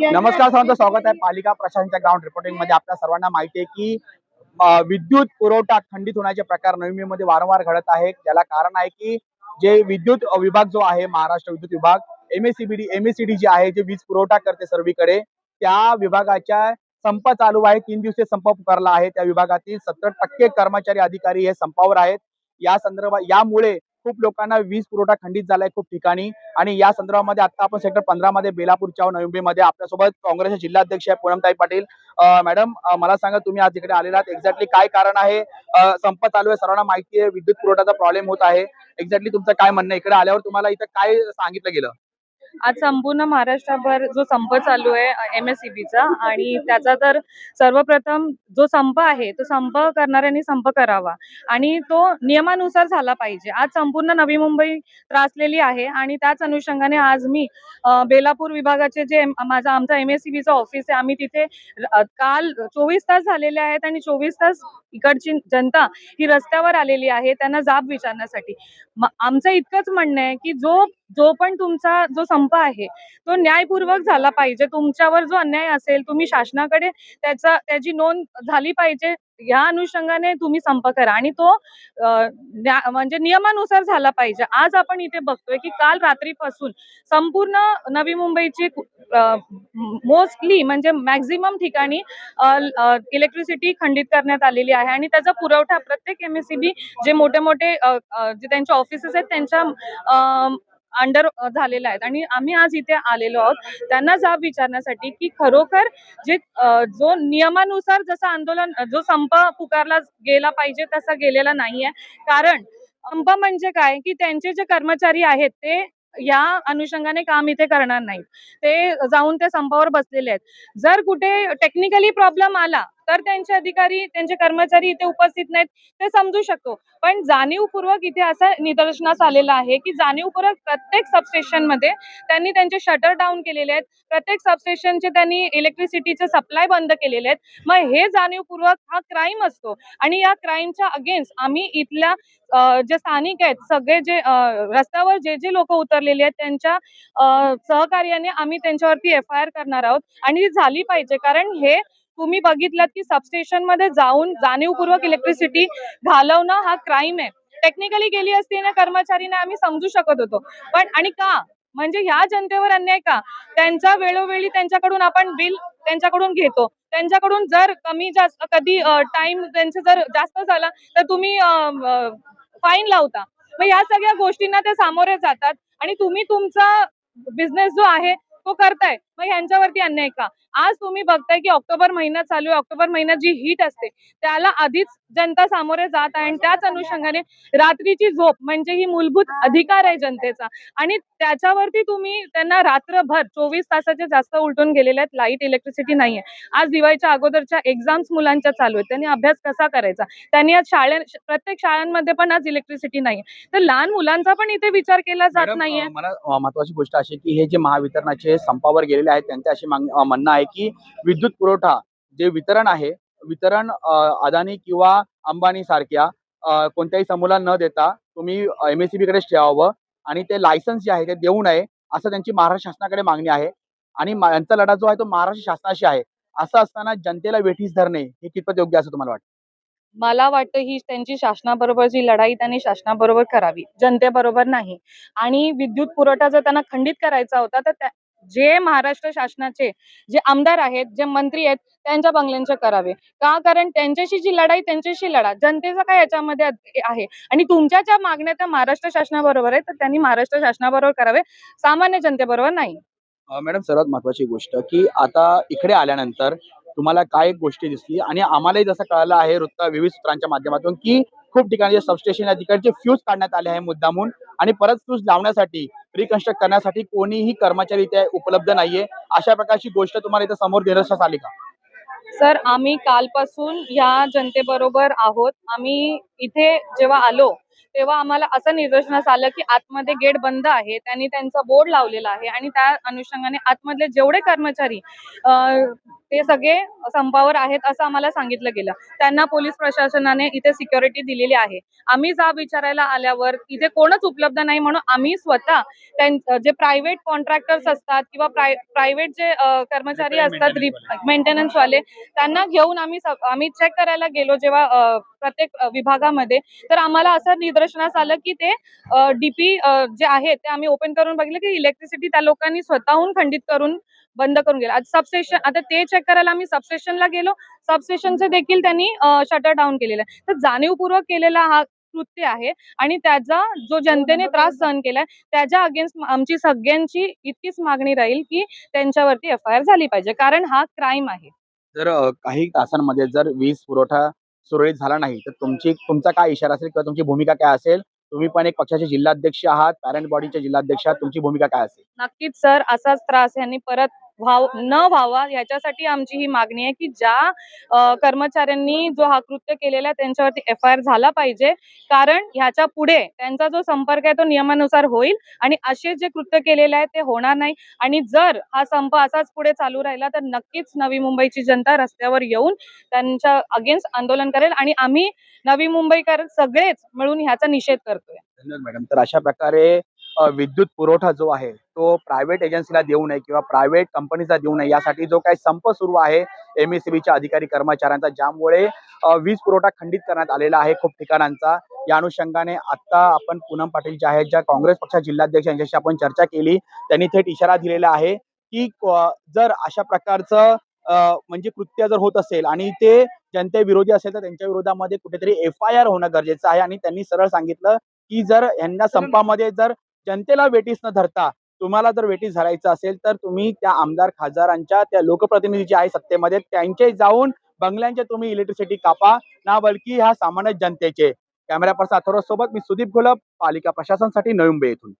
नमस्कार सर्वांचं स्वागत आहे पालिका प्रशासनच्या ग्राउंड रिपोर्टिंगमध्ये. आपल्या सर्वांना माहिती आहे की विद्युत पुरवठा खंडित होण्याचे प्रकार नवी मुंबईमध्ये वारंवार घडत आहे त्याला कारण आहे की जे विद्युत विभाग जो आहे महाराष्ट्र विद्युत विभाग एमएससीबीडी एमएससीडी जी आहे जे वीज पुरवठा करते सर्वीकडे त्या विभागाच्या संप चालू आहे. तीन दिवसीय संप पुकारला आहे. त्या विभागातील सत्तर टक्के कर्मचारी अधिकारी हे संपावर आहेत. या संदर्भात यामुळे खूप लोकांना वीज पुरवठा खंडित झालाय खूप ठिकाणी. आणि या संदर्भामध्ये आता आपण सेक्टर पंधरा मध्ये बेलापूरच्या नवी आपल्यासोबत काँग्रेसचे जिल्हाध्यक्ष आहे पूनमताई पाटील. मॅडम मला सांगा तुम्ही आज इकडे आलेला एक्झॅक्टली काय कारण आहे? संप चालू आहे सर्वांना माहिती आहे विद्युत पुरवठ्याचा प्रॉब्लेम होत आहे. एक्झॅक्टली तुमचं काय म्हणणं आहे? इकडे आल्यावर तुम्हाला इथं काय सांगितलं गेलं? आज संपूर्ण महाराष्ट्रभर जो संप चालू आहे एम एस चा आणि त्याचा तर सर्वप्रथम जो संप आहे तो संप करणाऱ्यांनी संप करावा आणि तो नियमानुसार झाला पाहिजे. आज संपूर्ण नवी मुंबई त्रासलेली आहे आणि त्याच अनुषंगाने आज मी बेलापूर विभागाचे जे माझा आमचा एम एस चा ऑफिस आहे आम्ही तिथे काल चोवीस तास झालेले आहेत आणि चोवीस तास इकडची जनता ही रस्त्यावर आलेली आहे त्यांना जाब विचारण्यासाठी. आमचं इतकंच म्हणणं आहे की जो जो पण तुमचा जो संप आहे तो न्यायपूर्वक झाला पाहिजे. तुमच्यावर जो अन्याय असेल तुम्ही शासनाकडे त्याचा त्याची नोंद झाली पाहिजे. या अनुषंगाने तुम्ही संप करा. आणि तो म्हणजे नियमानुसार झाला पाहिजे. आज आपण इथे बघतोय की काल रात्रीपासून संपूर्ण नवी मुंबईची मोस्टली म्हणजे मॅक्झिमम ठिकाणी इलेक्ट्रिसिटी खंडित करण्यात आलेली आहे. आणि त्याचा पुरवठा प्रत्येक एम जे मोठे मोठे जे त्यांचे ऑफिसेस आहेत त्यांच्या अंडर झालेल्या आहेत आणि आम्ही आज इथे आलेलो आहोत. त्यांना जाब विचारण्यासाठी की खरोखर जे जो नियमानुसार जसं आंदोलन जो संप पुकारला गेला पाहिजे तसा गेलेला नाहीये कारण संप म्हणजे काय? की त्यांचे जे कर्मचारी आहेत ते या अनुषंगाने काम इथे करणार नाही ते जाऊन ते संपावर बसलेले आहेत. जर कुठे टेक्निकली प्रॉब्लेम आला तर त्यांचे अधिकारी त्यांचे कर्मचारी इथे उपस्थित नाहीत ते समजू शकतो. पण जाणीवपूर्वक इथे असं निदर्शनास आलेलं आहे की जाणीवपूर्वक प्रत्येक सबस्टेशनमध्ये त्यांनी त्यांचे शटर डाऊन केलेले आहेत. प्रत्येक सबस्टेशनचे त्यांनी इलेक्ट्रिसिटीचे सप्लाय बंद केलेले आहेत. मग हे जाणीवपूर्वक हा क्राईम असतो. आणि या क्राईमच्या अगेन्स्ट आम्ही इथल्या जे स्थानिक आहेत सगळे जे रस्त्यावर जे जे लोक उतरलेले आहेत त्यांच्या सहकार्याने आम्ही त्यांच्यावरती एफ आय आर करणार आहोत. आणि ती झाली पाहिजे. कारण हे तुम्ही बघितलं की सबस्टेशनमध्ये जाऊन जाणीवपूर्वक इलेक्ट्रिसिटी घालवणं हा क्राईम आहे. टेक्निकली गेली असती ना कर्मचारीने आम्ही समजू शकत होतो. पण आणि का? म्हणजे ह्या जनतेवर अन्याय का? त्यांचा वेळोवेळी त्यांच्याकडून आपण बिल त्यांच्याकडून घेतो. त्यांच्याकडून जर कमी जास्त कधी टाइम त्यांचं जर जास्त झाला तर तुम्ही फाईन लावता. मग या सगळ्या गोष्टींना ते सामोरे जातात आणि तुम्ही तुमचा बिझनेस जो आहे तो करताय. मग ह्यांच्यावरती अन्याय का? आज तुम्ही बघताय की ऑक्टोबर महिना चालू आहे. ऑक्टोबर महिन्यात जी हीट असते त्याला आधीच जनता सामोरे जात आहे. आणि त्याच अनुषंगाने रात्रीची झोप म्हणजे ही मूलभूत अधिकार आहे जनतेचा. आणि त्याच्यावरती तुम्ही त्यांना रात्रभर चोवीस तासाचे जास्त उलटून गेलेले आहेत. लाइट इलेक्ट्रिसिटी नाहीये. आज दिवाळीच्या अगोदरच्या एक्झाम्स मुलांच्या चालू आहेत. त्यांनी अभ्यास कसा करायचा? त्यांनी आज शाळे प्रत्येक शाळांमध्ये पण आज इलेक्ट्रिसिटी नाहीये. तर लहान मुलांचा पण इथे विचार केला जात नाहीये. मला महत्वाची गोष्ट अशी की हे जे महावितरणाचे संपावर गेलेले आहेत. त्यांचे अशी मागणी- म्हणणं आहे की विद्युत पुरवठा जे वितरण आहे वितरण अदानी किंवा अंबानी सारख्या कोणत्याही समूहाला न देता तुम्ही एमएससीबी कडेच ठेवावं आणि ते लायसन्स जे आहे ते देऊ नये असं त्यांची महाराष्ट्र शासनाकडे मागणी आहे. आणि यांचा लढा जो आहे तो महाराष्ट्र शासनाशी आहे. असं असताना जनतेला वेठीस धरणे हे कितपत योग्य असं तुम्हाला वाटतं? मला वाटतं ही त्यांची शासनाबरोबरची लढाई त्यांनी शासनाबरोबर करावी. जनतेबरोबर नाही. आणि विद्युत पुरवठा जर त्यांना खंडित करायचा होता तर त्या- जे महाराष्ट्र शासनाचे जे आमदार आहेत जे मंत्री आहेत त्यांच्या बंगल्यांचे करावे. का? कारण त्यांच्याशी जी लढाई त्यांच्याशी लढा. जनतेचा काय याच्यामध्ये आहे? आणि तुमच्या ज्या मागण्या त्या महाराष्ट्र शासनाबरोबर आहेत तर त्यांनी महाराष्ट्र शासनाबरोबर करावे. सामान्य जनतेबरोबर नाही. मॅडम सर्वात महत्वाची गोष्ट की आता इकडे आल्यानंतर तुम्हाला काय गोष्टी दिसली आणि आम्हालाही जसं कळालं आहे वृत्त विविध सूत्रांच्या माध्यमातून की खूप ठिकाणी सबस्टेशन आहे तिकडचे फ्यूज काढण्यात आले आहे मुद्दामून. आणि परत फ्यूज लावण्यासाठी रिकन्स्ट्रक्ट करण्यासाठी कोणीही कर्मचारी इथे उपलब्ध नाहीये. अशा प्रकारची गोष्ट तुम्हाला इथे समोर निदर्शनास आली का? सर आम्ही कालपासून या जनतेबरोबर आहोत. आम्ही इथे जेव्हा आलो तेव्हा आम्हाला असं निदर्शनास आलं की आतमध्ये गेट बंद आहे त्यांनी त्यांचा बोर्ड लावलेला आहे आणि त्या अनुषंगाने आतमधले जेवढे कर्मचारी ते सगळे संपावर आहेत असं आम्हाला सांगितलं गेलं. त्यांना पोलीस प्रशासनाने इथे सिक्युरिटी दिलेली आहे. आम्ही जाब विचारायला आल्यावर इथे कोणच उपलब्ध नाही म्हणून आम्ही स्वतः त्यां- जे प्रायव्हेट कॉन्ट्रॅक्टर्स असतात किंवा प्रायव्हेट जे कर्मचारी असतात मेंटेनन्स वाले. त्यांना घेऊन आम्ही आम्ही चेक करायला गेलो जेव्हा प्रत्येक विभागामध्ये. तर आम्हाला असं निदर्शनास आलं की ते डीपी जे आहे ते आम्ही ओपन करून बघितलं की इलेक्ट्रिसिटी त्या लोकांनी स्वतःहून खंडित करून बंद करून गेला. सबस्टेशन आता ते चेक करायला आम्ही सबस्टेशनला गेलो. सबस्टेशनचे देखील त्यांनी शटर डाऊन केलेलं आहे. तर जाणीवपूर्वक केलेला हा कृत्य आहे आणि त्याचा जो जनतेने त्रास सहन केलाय त्याच्या अगेन्स्ट आमची सगळ्यांची इतकीच मागणी राहील की त्यांच्यावरती एफ आय आर झाली पाहिजे. कारण हा क्राईम आहे. जर काही तासांमध्ये जर वीज पुरवठा सुरळीत झाला नाही. तर तुमची तुमचा काय इशारा असेल किंवा तुमची भूमिका काय असेल? तुम्ही पण एक पक्षाचे जिल्हाध्यक्ष आहात पॅरेंट बॉडीचे जिल्हाध्यक्ष आहात तुमची भूमिका काय असेल? नक्कीच सर. असाच त्रास यांनी परत व्हाव न व्हावा याच्यासाठी आमची ही मागणी आहे की ज्या कर्मचाऱ्यांनी जो हा कृत्य केलेला आहे त्यांच्यावरती एफ आय आर झाला पाहिजे. कारण ह्याच्या पुढे त्यांचा जो संपर्क आहे तो नियमानुसार होईल आणि असे जे कृत्य केलेले आहे ते होणार नाही. आणि जर हा संप असाच पुढे चालू राहिला तर नक्कीच नवी मुंबईची जनता रस्त्यावर येऊन त्यांच्या अगेन्स्ट आंदोलन करेल आणि आम्ही नवी मुंबईकर सगळेच मिळून ह्याचा निषेध करतोय. धन्यवाद मॅडम. तर अशा प्रकारे विद्युत पुरवठा जो आहे तो प्रायव्हेट एजन्सीला देऊ नये किंवा प्रायव्हेट कंपनीला देऊ नये यासाठी जो काही संप सुरू आहे एम एस च्या अधिकारी कर्मचाऱ्यांचा ज्यामुळे वीज पुरवठा खंडित करण्यात आलेला आहे खूप ठिकाणांचा. या अनुषंगाने आता आपण पूनम पाटील ज्या आहेत ज्या काँग्रेस पक्ष जिल्हाध्यक्ष यांच्याशी आपण चर्चा केली त्यांनी थेट इशारा दिलेला आहे की जर अशा प्रकारचं म्हणजे कृत्य जर होत असेल आणि ते जनतेविरोधी असेल तर त्यांच्या विरोधामध्ये कुठेतरी एफ आय आर होणं गरजेचं आहे. आणि त्यांनी सरळ सांगितलं की जर यांना संपामध्ये जर जनतेला वेटीस न धरता तुम्हाला जर वेटीस धरायचं असेल तर तुम्ही त्या आमदार खासदारांच्या त्या लोकप्रतिनिधी जे आहे सत्तेमध्ये त्यांचे जाऊन बंगल्यांचे तुम्ही इलेक्ट्रिसिटी कापा. ना बल्कि ह्या सामान्य जनतेचे. कॅमेरा पर्सन अथर्व सोबत मी सुदीप घोलप पालिका प्रशासनासाठी नवी मुंबई येथून.